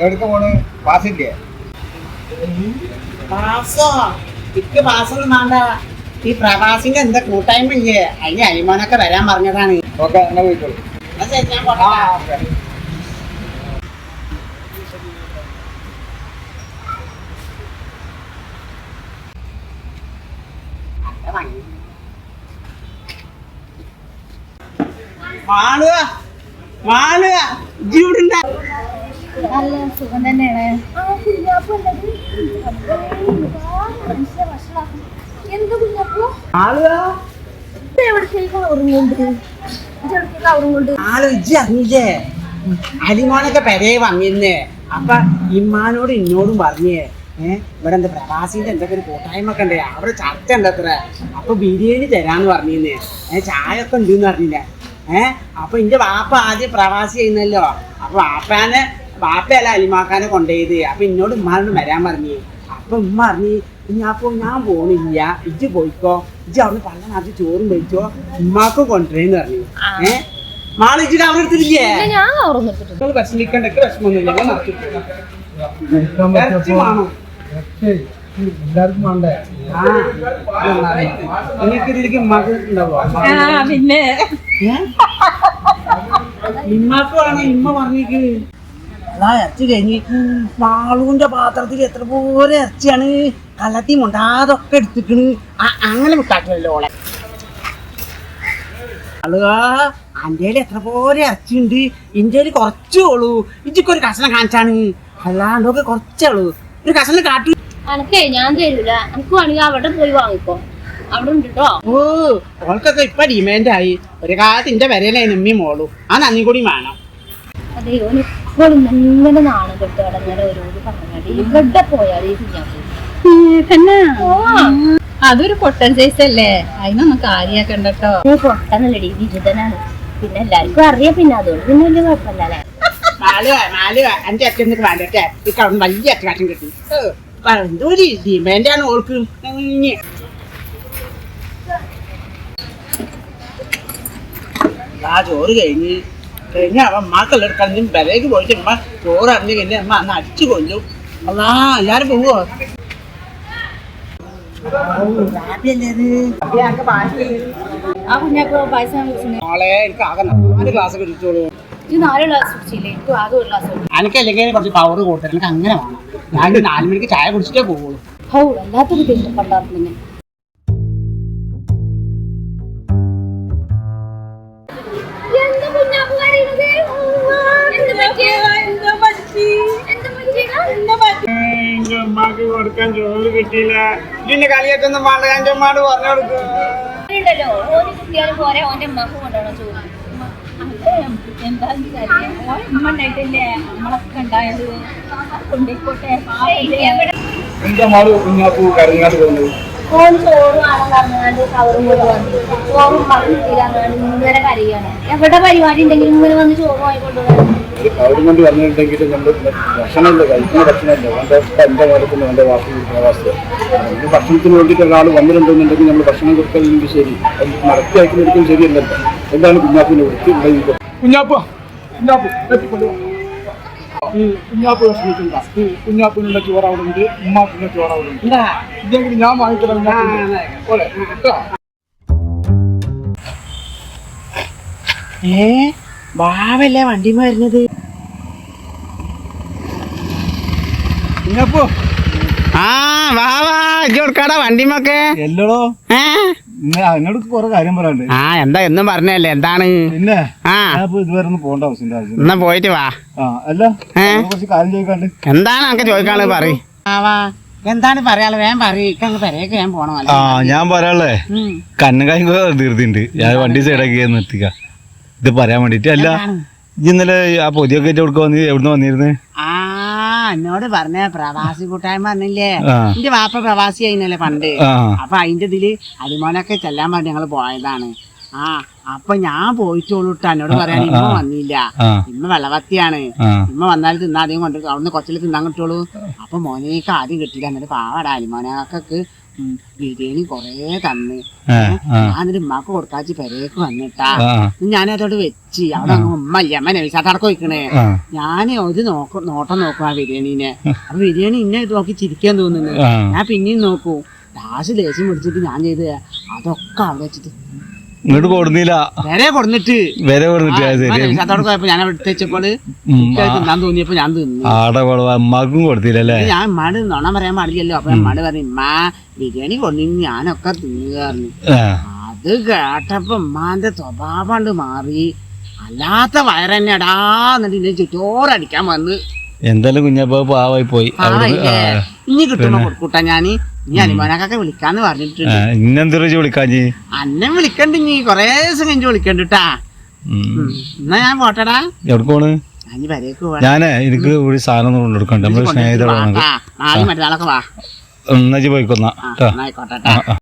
എവിടേക്ക് പോണ്? പാസില്ലേ പാസോ ഇക്ക് പാസൊന്നും വേണ്ട. ഈ പ്രവാസിന്റെ എന്താ കൂട്ടായ്മ ഇല്ലേ? അതിന് അരിമോനൊക്കെ വരാൻ പറഞ്ഞതാണ്. ഓക്കെ എന്നാ പോയിക്കോളൂ. ശരി, ഞാൻ പോട്ടെ. മാളുക മാളുക നല്ല സുഖം തന്നെയാണ്. അറിഞ്ഞില്ലേ? അലിമോനൊക്കെ പെരേ വന്നിരുന്നേ അപ്പൊ ഇമ്മാനോട് ഇന്നോടും പറഞ്ഞേ ഏഹ് ഇവിടെ എന്താ പ്രവാസിന്റെ എന്തൊക്കെ ഒരു കൂട്ടായ്മ ഒക്കെ ഉണ്ട് അവിടെ ചർച്ച ഉണ്ട് അത്ര. അപ്പൊ ബിരിയാണി തരാന്ന് പറഞ്ഞിരുന്നേ. ഏഹ് ചായ ഒക്കെ ഉണ്ട് എന്ന് പറഞ്ഞില്ല? ഏഹ് അപ്പൊ എന്റെ വാപ്പ ആദ്യം പ്രവാസി ചെയ്യുന്നല്ലോ അപ്പൊ വാപ്പാനെ വാപ്പയല്ല അലിമാക്കാനെ കൊണ്ടുപോയത്. അപ്പൊ എന്നോട് ഉമ്മാനോട് വരാൻ പറഞ്ഞു. അപ്പൊ ഉമ്മ പറഞ്ഞു അപ്പൊ ഞാൻ പോണില്ല. ഇജ്ജ് പോയിക്കോ. ഇജ്ജ് അവിടെ പള്ള നാട്ടിൽ ചോറും കഴിച്ചോ. ഉമ്മാക്കും കൊണ്ടുവരേന്ന് പറഞ്ഞു. ഏഹ് മാൾ ഇജ്ജ് അവിടെ എടുത്തിട്ടില്ലേ? ഞാൻ വിഷമിക്കണ്ടൊക്കെ വിഷമൊന്നുമില്ല എല്ലാവർക്കും വേണ്ടേ. നിങ്ങൾക്ക് ഇതിലേക്ക് ഉമ്മാക്ക് ഉണ്ടാവോ പിന്നെ? ഏ? ഇമ്മാക്ക് ഇമ്മ പറഞ്ഞേക്ക്. അതാ ഇറച്ചി കഴിഞ്ഞ് മാളൂന്റെ പാത്രത്തിൽ എത്ര പോലെ ഇറച്ചിയാണ് കലത്തി മുണ്ടാതൊക്കെ എടുത്തിക്കണ്. അങ്ങനെ വിട്ടാക്കില്ലല്ലോ ഓളെ. അളുക അന്റെയിൽ എത്ര പോലെ ഇറച്ചിയുണ്ട്. ഇന്ത്യയിൽ കുറച്ചേ ഉള്ളൂ. ഇജിക്കൊരു കഷ്ണം കാണിച്ചാണ്. അല്ലാണ്ടൊക്കെ കുറച്ചേ ഉള്ളൂ. ഒരു കഷ്ണം കാട്ടു. അനക്കേ ഞാൻ തരൂല. എനിക്ക് വേണമെങ്കിൽ അവിടെ പോയി വാങ്ങിക്കോ. അവിടെ ഉണ്ട് കേട്ടോ ഓ ഓൾക്കൊക്കെ ഇപ്പൊ ഡിമാൻഡ് ആയി. ഒരു കാലത്ത് മോളൂ. ആ നന്ദി കൂടി വേണം. അതെ ഓന് ഇപ്പോഴും ഇങ്ങനെ നാണം കെട്ട് അങ്ങനെ ഓരോന്ന് പറഞ്ഞാൽ ഇവിടെ പോയാൽ ഈ കുഞ്ഞാപ്പൂ തന്നെ അതൊരു പൊട്ടൻ സൈസ് അല്ലേ? അതിനൊന്നും കാര്യാക്കണ്ട കേട്ടോ പൊട്ടനല്ലടി ബിരുദനാണ് പിന്നെ എല്ലാവർക്കും അറിയാം പിന്നെ അതുകൊണ്ട് പിന്നെ വലിയ കുഴപ്പമില്ല അല്ലേ? നാല് നാല് അഞ്ച് അച്ഛൻ വേണ്ടട്ടെ ഈ വലിയ അച്ഛനാട്ടം കിട്ടി. എന്തോ ഒരു ഡിമാൻഡാണ് ഓൾക്ക്. ആ ചോറ് കഴിഞ്ഞ് കഴിഞ്ഞ അവ അമ്മക്കെല്ലാം വിലയ്ക്ക് പോയിട്ട് അമ്മ ചോറ് അറിഞ്ഞു കഴിഞ്ഞാൽ അമ്മ അന്ന് അടിച്ചു കൊല്ലും. അല്ലാ എല്ലാരും പോവോ? നാളെ എനിക്ക് ആകെ നാല് ക്ലാസ് കിട്ടിച്ചോളൂ നാല് ക്ലാസ് എനിക്ക് ആകെ ഒരു കുറച്ച് പവർ കൂട്ടണം എനിക്ക് അങ്ങനെ വേണം. ഞാൻ നാല് മണിക്ക് ചായ കുടിച്ചിട്ടേ പോകുള്ളൂ ഹൗ വല്ലാത്തൊരു? എന്റെ ഉമ്മാക്ക് കൊടുക്കാൻ ചോറ് കിട്ടിയില്ല. ഇതിന്റെ കളിയായിട്ടൊന്നും വേണ്ട എന്റെ ഉമ്മാട് പറഞ്ഞു കൊടുക്കുക ഉണ്ടല്ലോ. ഓന് കുട്ടിയാലും പോരെ ഓന്റെ അമ്മയ്ക്ക് കൊണ്ടുപോകണം ചോറ് എവിടെ പരിപാടി ഉണ്ടെങ്കിലും ഇങ്ങനെ വന്ന്? ചോറ് കവറും കൊണ്ട് ഭക്ഷണത്തിന് വേണ്ടിയിട്ട് ഒരാൾ വന്നിട്ടുണ്ടെന്നുണ്ടെങ്കിൽ നമ്മൾ ഭക്ഷണം കൊടുക്കണമെങ്കിൽ ശരി. അത് നടത്തി ശരിയല്ലല്ലോ. എന്താണ് കുഞ്ഞാപ്പിനെ ഇരിക്കുക കുഞ്ഞാപ്പ കുഞ്ഞാപ്പ് എത്തിക്കൊണ്ടു കുഞ്ഞാപ്പ് വിഷമിക്കണ്ട കുഞ്ഞാപ്പിനുള്ള ചോറ് അവിടെ ഉണ്ട് ഉമ്മാപ്പിനുള്ള ചോറ് അവിടെ ഉണ്ട് ഇല്ലെങ്കിൽ ഞാൻ വാങ്ങിക്കണം? ഏ? ബാവല്ലേ വണ്ടി വരുന്നത്? കുഞ്ഞാപ്പു. ആ വാവാ കൊടുക്കാടാ വണ്ടിമൊക്കെ എല്ലോ ഏ? എന്നോട് കുറെ കാര്യം പറയാണ്ട് ആ എന്താ എന്നും പറഞ്ഞല്ലേ എന്താണ്? പിന്നെ ആ. ഇതുവരെ ഒന്നും പോകേണ്ട ആവശ്യമില്ല ആവശ്യം എന്നാ പോയിട്ട് വാ. ആ അല്ല കുറച്ച് കാര്യം ചോദിക്കാണ്ട് എന്താണ് നമുക്ക് ചോദിക്കാനുള്ളത് പറ എന്താണ് പറയാനുള്ളത്? വേഗം പറയും. ഞാൻ പോണോ? ആ ഞാൻ പറയാനുള്ളേ കണ്ണുകായി തീർത്തിണ്ട് ഞാൻ വണ്ടി സൈഡാക്കി നിർത്തിക്ക ഇത് പറയാൻ വേണ്ടിട്ട് അല്ല ഇന്നലെ ആ പൊതിയൊക്കെ എവിടെ വന്നി എവിടുന്ന് വന്നിരുന്നു? ആ എന്നോട് പറഞ്ഞ പ്രവാസി കൂട്ടായ്മ പറഞ്ഞില്ലേ? എന്റെ വാപ്പ പ്രവാസി ആയിരുന്നല്ലേ പണ്ട്. അപ്പൊ അതിന്റെ ഇതിൽ അരിമോനൊക്കെ ചെല്ലാൻ പറഞ്ഞു ഞങ്ങൾ പോയതാണ്. ആ അപ്പൊ ഞാൻ പോയിട്ടുള്ളൂ കേട്ടോ എന്നോട് പറയാൻ ഇമ്മ വന്നില്ല. ഇമ്മ വെള്ളവത്തിയാണ്. ഇമ്മ വന്നാൽ തിന്നാ അധികം കൊണ്ട് അവിടുന്ന് കൊച്ചിൽ തിന്നാൻ കിട്ടുള്ളൂ. അപ്പൊ മോനേക്ക് ആദ്യം കിട്ടില്ല എന്നിട്ട് പാവാടാ അലിമോനക്കൊക്കെ ഉം, ബിരിയാണി കൊറേ തന്ന്. ഞാനൊരു ഉമ്മാക്ക് കൊടുക്കാച്ച് പെരേക്ക് വന്നിട്ടാ. ഞാനതോട് ഞാൻ അതോട് വെച്ച് അവിടെ ഉമ്മ ഇല്ല അമ്മ നൈസാട്ടടക്കം വയ്ക്കണേ ഞാൻ ഒരു നോക്ക നോട്ടം നോക്കും ആ ബിരിയാണീനെ. അപ്പൊ ബിരിയാണി ഇന്നെ നോക്കി ചിരിക്കാൻ തോന്നുന്നു. ഞാൻ പിന്നെയും നോക്കൂ. ലാസ്റ്റ് ദേഷ്യം പിടിച്ചിട്ട് ഞാൻ ചെയ്ത് അതൊക്കെ അവിടെ വെച്ചിട്ട് ഇങ്ങോട്ട് കൊടുന്നില്ല. വരെ കൊടുന്നിട്ട്. വരെ കൊടുന്നിട്ട് ശരി. ഞാൻ അവിടെ വെച്ചപ്പോൾ തിന്നാൻ തോന്നിയപ്പോ ഞാൻ തിന്നു. ആടെ അമ്മാക്കും കൊടുത്തില്ലല്ലേ? ഞാൻ ഉമ്മാട് നുണ പറയാൻ പാടില്ലല്ലോ. അപ്പൊ ഉമ്മാട് പറഞ്ഞു ഉമ്മ ബിരിയാണി കൊണ്ടിരുന്നു ഞാനൊക്കെ തിന്നുകായിരുന്നു ആ. അത് കേട്ടപ്പോ ഉമ്മാന്റെ സ്വഭാവണ്ട് മാറി. അല്ലാത്ത വയറന്നെടാ എന്നിട്ട് ഇതിനെ ചുറ്റോറടിക്കാൻ വന്ന്. എന്തായാലും കുഞ്ഞപ്പ പാവായി പോയി. ഇനി കിട്ടുമ്പോ കൊടുക്കൂട്ടാ ഞാൻ. ഇനി അനിമോനക്കൊക്കെ വിളിക്കാന്ന് പറഞ്ഞിട്ടുണ്ട്. ഇന്നെന്തൊരു വിളിക്കാഞ്ഞി അന്നെ വിളിക്കണ്ട് ഇനി കൊറേ ദിവസം കഴിഞ്ഞ് വിളിക്കണ്ടിട്ടാ എന്നാ ഞാൻ പോട്ടടാ. എവിടെ പോണ്? ഞാൻ വരേക്ക് പോവാ. ഞാനേ എനിക്ക് ഒരു സാധനം കൊണ്ടെടുക്കണ്ട നമ്മൾ സ്നേഹിതരാണ്. നാളെ മറ്റന്നാളൊക്കെ വാ. എന്നാ പോയിക്കൊന്നാ. ആയിക്കോട്ടെ